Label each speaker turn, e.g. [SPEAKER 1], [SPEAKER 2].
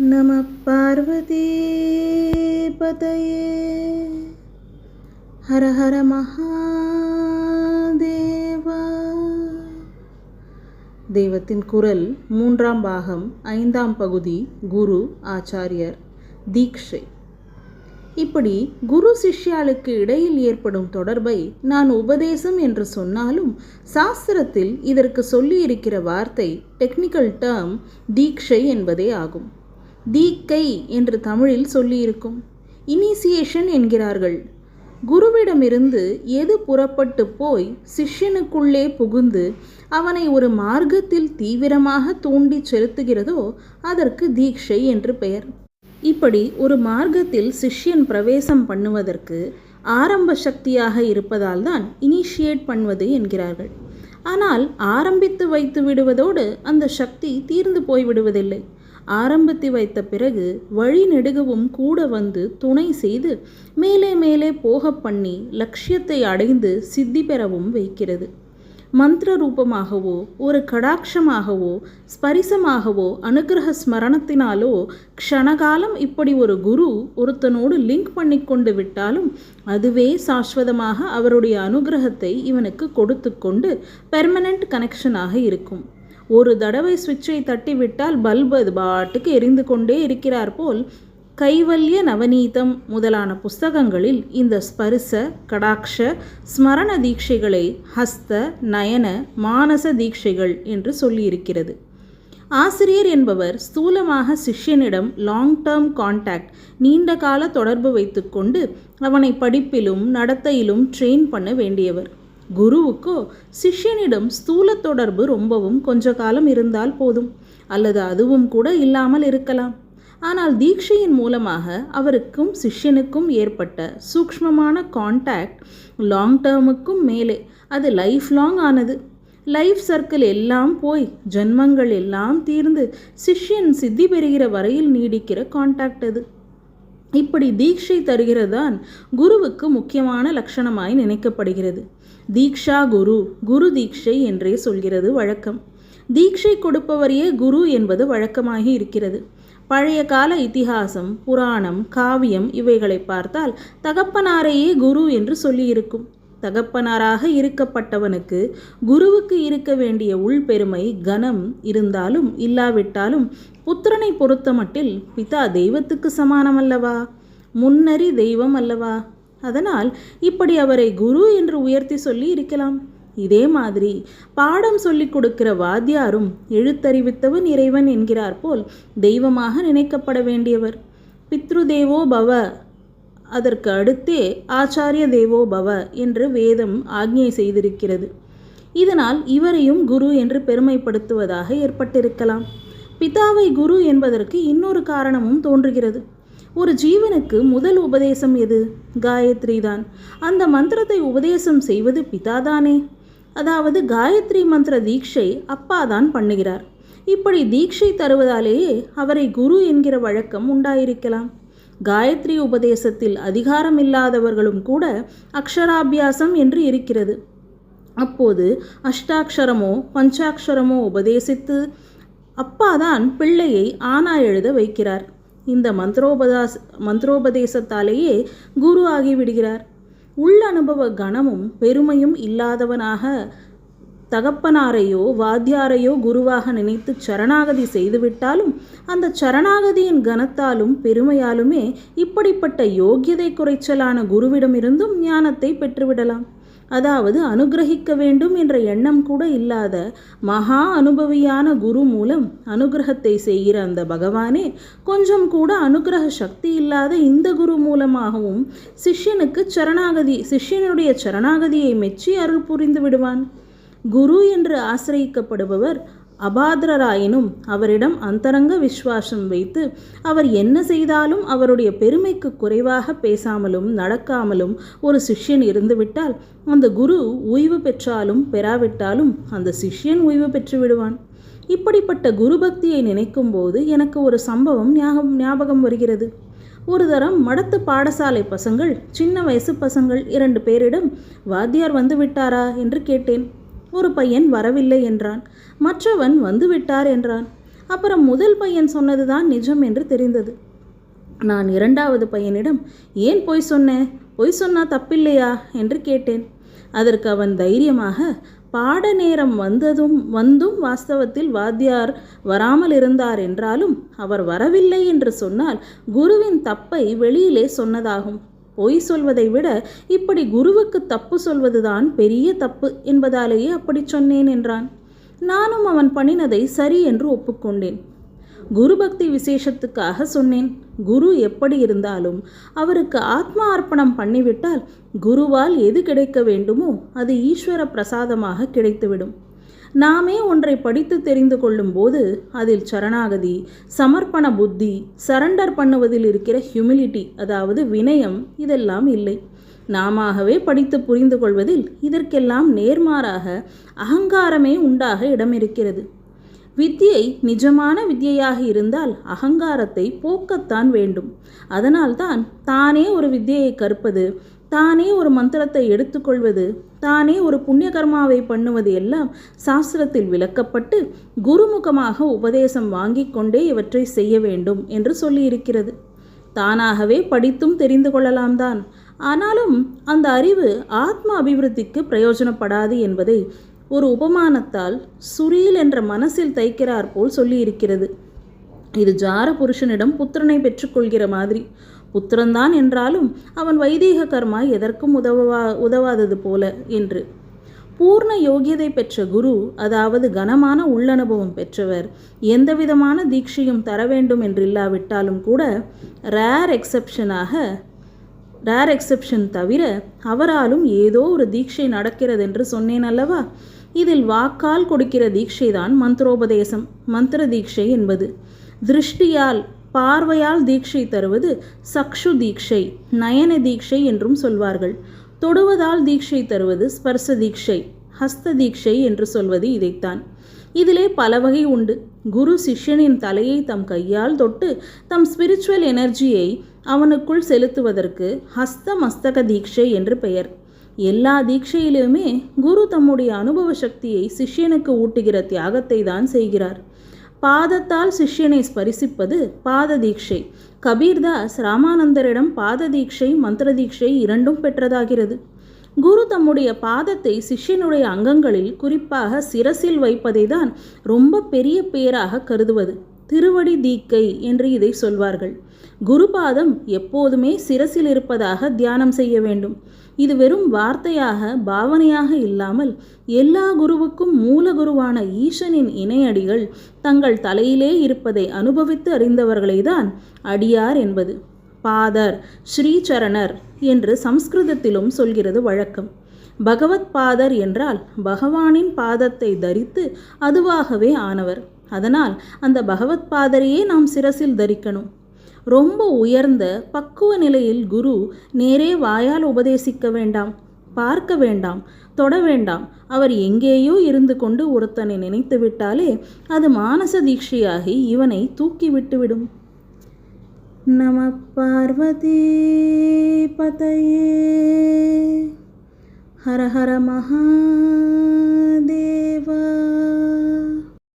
[SPEAKER 1] நம பார்வதி பதையே ஹர ஹர மகாதேவா தெய்வத்தின் குரல் மூன்றாம் பாகம் ஐந்தாம் பகுதி குரு ஆச்சாரியர் தீக்ஷை இப்படி குரு சிஷ்யாளுக்கு இடையில் ஏற்படும் தொடர்பை நான் உபதேசம் என்று சொன்னாலும் சாஸ்திரத்தில் இதற்கு சொல்லியிருக்கிற வார்த்தை டெக்னிக்கல் டேர்ம் தீக்ஷை என்பதே ஆகும். தீக்கை என்று தமிழில் சொல்லியிருக்கும். இனிசியேஷன் என்கிறார்கள். குருவிடமிருந்து எது புறப்பட்டு போய் சிஷ்யனுக்குள்ளே புகுந்து அவனை ஒரு மார்க்கத்தில் தீவிரமாக தூண்டிச் செலுத்துகிறதோ அதற்கு தீக்ஷை என்று பெயர். இப்படி ஒரு மார்க்கத்தில் சிஷ்யன் பிரவேசம் பண்ணுவதற்கு ஆரம்ப சக்தியாக இருப்பதால் தான் இனிஷியேட் பண்ணுவது என்கிறார்கள். ஆனால் ஆரம்பித்து வைத்து விடுவதோடு அந்த சக்தி தீர்ந்து போய்விடுவதில்லை. ஆரம்பித்து வைத்த பிறகு வழி நெடுகவும் கூட வந்து துணை செய்து மேலே மேலே போக பண்ணி லட்சியத்தை அடைந்து சித்தி பெறவும் வைக்கிறது. மந்திர ரூபமாகவோ ஒரு கடாட்சமாகவோ ஸ்பரிசமாகவோ அனுகிரக ஸ்மரணத்தினாலோ க்ஷணகாலம் இப்படி ஒரு குரு ஒருத்தனோடு லிங்க் பண்ணி கொண்டு விட்டாலும் அதுவே சாஸ்வதமாக அவருடைய அனுகிரகத்தை இவனுக்கு கொடுத்து கொண்டு பெர்மனண்ட் கனெக்ஷனாக இருக்கும். ஒரு தடவை சுவிட்சை தட்டிவிட்டால் பல்பு அது பாட்டுக்கு எரிந்து கொண்டே இருக்கிறார் போல். கைவல்ய நவநீதம் முதலான புஸ்தகங்களில் இந்த ஸ்பரிச கடாக்ஷ ஸ்மரண தீட்சைகளை ஹஸ்த நயன மானச தீட்சைகள் என்று சொல்லியிருக்கிறது. ஆசிரியர் என்பவர் ஸ்தூலமாக சிஷ்யனிடம் லாங் டேர்ம் கான்டாக்ட் நீண்ட கால தொடர்பு வைத்துக்கொண்டு அவனை படிப்பிலும் நடத்தையிலும் ட்ரெயின் பண்ண வேண்டியவர். குருவுக்கோ சிஷ்யனிடம் ஸ்தூல தொடர்பு ரொம்பவும் கொஞ்ச காலம் இருந்தால் போதும் அல்லது அதுவும் கூட இல்லாமல் இருக்கலாம். ஆனால் தீட்சையின் மூலமாக அவருக்கும் சிஷ்யனுக்கும் ஏற்பட்ட சூக்ஷ்மமான கான்டாக்ட் லாங் டேர்முக்கும் மேலே. அது லைஃப் லாங் ஆனது. லைஃப் சர்க்கிள் எல்லாம் போய் ஜென்மங்கள் எல்லாம் தீர்ந்து சிஷ்யன் சித்தி பெறுகிற வரையில் நீடிக்கிற கான்டாக்ட் அது. இப்படி தீட்சை தருகிறதான் குருவுக்கு முக்கியமான லட்சணமாய் நினைக்கப்படுகிறது. தீக்ஷா குரு குரு தீக்ஷை என்றே சொல்கிறது வழக்கம். தீட்சை கொடுப்பவரையே குரு என்பது வழக்கமாகி இருக்கிறது. பழைய கால இதிகாசம் புராணம் காவியம் இவைகளை பார்த்தால் தகப்பனாரையே குரு என்று சொல்லியிருக்கும். தகப்பனாராக இருக்கப்பட்டவனுக்கு குருவுக்கு இருக்க வேண்டிய உள்பெருமை கனம் இருந்தாலும் இல்லாவிட்டாலும் புத்திரனை பொறுத்த மட்டில் பிதா தெய்வத்துக்கு சமானம் அல்லவா முன்னறி தெய்வம் அல்லவா? அதனால் இப்படி அவரை குரு என்று உயர்த்தி சொல்லி இருக்கலாம். இதே மாதிரி பாடம் சொல்லிக் கொடுக்கிற வாத்தியாரும் எழுத்தறிவித்தவன் இறைவன் என்கிறார் போல் தெய்வமாக நினைக்கப்பட வேண்டியவர். பித்ரு தேவோ பவ அதற்கு அடுத்தே ஆச்சாரிய தேவோ பவ என்று வேதம் ஆக்ஞை செய்திருக்கிறது. இதனால் இவரையும் குரு என்று பெருமைப்படுத்துவதாக ஏற்பட்டிருக்கலாம். பிதாவை குரு என்பதற்கு இன்னொரு காரணமும் தோன்றுகிறது. ஒரு ஜீவனுக்கு முதல் உபதேசம் எது? காயத்ரி தான் அந்த மந்திரத்தை உபதேசம் செய்வது பிதாதானே. அதாவது காயத்ரி மந்திர தீட்சை அப்பா தான் பண்ணுகிறார். இப்படி தீட்சை தருவதாலேயே அவரை குரு என்கிற வழக்கம் உண்டாயிருக்கலாம். காயத்ரி உபதேசத்தில் அதிகாரம் இல்லாதவர்களும் கூட அக்ஷராபியாசம் என்று இருக்கிறது. அப்போது அஷ்டாட்சரமோ பஞ்சாட்சரமோ உபதேசித்து அப்பாதான் பிள்ளையை ஆனா எழுத வைக்கிறார். இந்த மந்திரோபதாஸ் மந்திரோபதேசத்தாலேயே குரு ஆகிவிடுகிறார். உள்ளனுபவ கணமும் பெருமையும் இல்லாதவனாக தகப்பனாரையோ வாத்தியாரையோ குருவாக நினைத்து சரணாகதி செய்துவிட்டாலும் அந்த சரணாகதியின் கனத்தாலும் பெருமையாலுமே இப்படிப்பட்ட யோக்கியதை குறைச்சலான குருவிடமிருந்தும் ஞானத்தை பெற்றுவிடலாம். அதாவது அனுகிரகிக்க வேண்டும் என்ற எண்ணம் கூட இல்லாத மகா அனுபவியான குரு மூலம் அனுகிரகத்தை செய்கிற அந்த பகவானே கொஞ்சம் கூட அனுகிரக சக்தி இல்லாத இந்த குரு மூலமாகவும் சிஷ்யனுக்கு சரணாகதி சிஷ்யனுடைய சரணாகதியை மெச்சி அருள் புரிந்து விடுவான். குரு என்று ஆசிரியக்கப்படுபவர் அபாத்திரராயினும் அவரிடம் அந்தரங்க விசுவாசம் வைத்து அவர் என்ன செய்தாலும் அவருடைய பெருமைக்கு குறைவாக பேசாமலும் நடக்காமலும் ஒரு சிஷ்யன் இருந்துவிட்டால் அந்த குரு ஓய்வு பெற்றாலும் பெறாவிட்டாலும் அந்த சிஷ்யன் ஓய்வு பெற்று விடுவான். இப்படிப்பட்ட குரு பக்தியை நினைக்கும் போது எனக்கு ஒரு சம்பவம் ஞாபகம் ஞாபகம் வருகிறது. ஒரு தரம் மடத்து பாடசாலை பசங்கள் சின்ன வயசு பசங்கள் இரண்டு பேரிடம் வாத்தியார் வந்து விட்டாரா? என்று கேட்டேன். ஒரு பையன் வரவில்லை என்றான். மற்றவன் வந்துவிட்டார் என்றான். அப்புறம் முதல் பையன் சொன்னதுதான் நிஜம் என்று தெரிந்தது. நான் இரண்டாவது பையனிடம் ஏன் பொய் சொன்னேன் பொய் சொன்னா தப்பில்லையா? என்று கேட்டேன். அதற்கு அவன் தைரியமாக பாட நேரம் வந்ததும் வந்தும் வாஸ்தவத்தில் வாத்தியார் வராமல் இருந்தார் என்றாலும் அவர் வரவில்லை என்று சொன்னால் குருவின் தப்பை வெளியிலே சொன்னதாகும். பொய் சொல்வதை விட இப்படி குருவுக்கு தப்பு சொல்வதுதான் பெரிய தப்பு என்பதாலேயே அப்படி சொன்னேன் என்றான். நானும் அவன் பண்ணினதை சரி என்று ஒப்புக்கொண்டேன். குரு பக்தி விசேஷத்துக்காக சொன்னேன். குரு எப்படி இருந்தாலும் அவருக்கு ஆத்மா அர்ப்பணம் பண்ணிவிட்டால் குருவால் எது கிடைக்க வேண்டுமோ அது ஈஸ்வர பிரசாதமாக கிடைத்துவிடும். நாமே ஒன்றை படித்து தெரிந்து கொள்ளும் போது அதில் சரணாகதி சமர்ப்பண புத்தி சரண்டர் பண்ணுவதில் இருக்கிற ஹியூமிலிட்டி அதாவது வினயம் இதெல்லாம் இல்லை. நாமவே படித்து புரிந்து கொள்வதில் இதற்கெல்லாம் நேர்மாறாக அகங்காரமே உண்டாக இடமிருக்கிறது. வித்தியை நிஜமான வித்தியையாக இருந்தால் அகங்காரத்தை போக்கத்தான் வேண்டும். அதனால்தான் தானே ஒரு வித்தியை கற்பது தானே ஒரு மந்திரத்தை எடுத்துக்கொள்வது தானே ஒரு புண்ணிய கர்மாவை பண்ணுவது எல்லாம் சாஸ்திரத்தில் விளக்கப்பட்டு குருமுகமாக உபதேசம் வாங்கிக் கொண்டே இவற்றை செய்ய வேண்டும் என்று சொல்லியிருக்கிறது. தானாகவே படித்தும் தெரிந்து கொள்ளலாம் தான். ஆனாலும் அந்த அறிவு ஆத்ம அபிவிருத்திக்கு பிரயோஜனப்படாது என்பதை ஒரு உபமானத்தால் சுரீல் என்ற மனசில் தைக்கிறார் போல் சொல்லியிருக்கிறது. இது ஜார புருஷனிடம் புத்திரனை பெற்றுக்கொள்கிற மாதிரி. புத்திரன்தான் என்றாலும் அவன் வைதீக கர்மா எதற்கும் உதவா உதவாதது போல என்று. பூர்ண யோகியதை பெற்ற குரு அதாவது கனமான உள்ளனுபவம் பெற்றவர் எந்தவிதமான தீட்சையும் தர வேண்டும் என்றில்லாவிட்டாலும் கூட ரேர் எக்ஸப்ஷனாக ரேர் எக்ஸெப்ஷன் தவிர அவராலும் ஏதோ ஒரு தீட்சை நடக்கிறது என்று சொன்னேன் அல்லவா? இதில் வாக்கால் கொடுக்கிற தீட்சைதான் மந்திரோபதேசம் மந்திர தீட்சை என்பது. திருஷ்டியால் பார்வையால் தீட்சை தருவது சக்ஷு தீட்சை நயன தீட்சை என்றும் சொல்வார்கள். தொடுவதால் தீட்சை தருவது ஸ்பர்ச தீட்சை ஹஸ்த தீட்சை என்று சொல்வது இதைத்தான். இதிலே பல வகை உண்டு. குரு சிஷ்யனின் தலையை தம் கையால் தொட்டு தம் ஸ்பிரிச்சுவல் எனர்ஜியை அவனுக்குள் செலுத்துவதற்கு ஹஸ்த மஸ்தக தீட்சை என்று பெயர். எல்லா தீட்சையிலுமே குரு தம்முடைய அனுபவ சக்தியை சிஷ்யனுக்கு ஊட்டுகிற தியாகத்தை தான் செய்கிறார். பாதத்தால் சிஷ்யனை ஸ்பரிசிப்பது பாத தீட்சை கபீர்தாஸ் ராமானந்தரிடம் பாத தீட்சை மந்திர தீட்சை இரண்டும் பெற்றதாகிறது. குரு தம்முடைய பாதத்தை சிஷ்யனுடைய அங்கங்களில் குறிப்பாக சிரசில் வைப்பதை தான் ரொம்ப பெரிய பேராக கருதுவது. திருவடி தீக்கை என்று இதை சொல்வார்கள். குருபாதம் எப்போதுமே சிரசில் இருப்பதாக தியானம் செய்ய வேண்டும். இது வெறும் வார்த்தையாக பாவனையாக இல்லாமல் எல்லா குருவுக்கும் மூல குருவான ஈசனின் இணையடிகள் தங்கள் தலையிலே இருப்பதை அனுபவித்து அறிந்தவர்களை தான் அடியார் என்பது. பாதர் ஸ்ரீசரணர் என்று சம்ஸ்கிருதத்திலும் சொல்கிறது வழக்கம். பகவத் பாதர் என்றால் பகவானின் பாதத்தை தரித்து அதுவாகவே ஆனவர். அதனால் அந்த பகவத் பாதரையே நாம் சிரசில் தரிக்கணும். ரொம்ப உயர்ந்த பக்குவ நிலையில் குரு நேரே வாயால் உபதேசிக்க வேண்டாம் பார்க்க வேண்டாம் தொட வேண்டாம். அவர் எங்கேயோ இருந்து கொண்டு ஒருத்தனை நினைத்து விட்டாலே அது மானச தீட்சையாகி இவனை தூக்கி விட்டுவிடும். நம பார்வதி பதையே. ஹர ஹர மகாதேவா.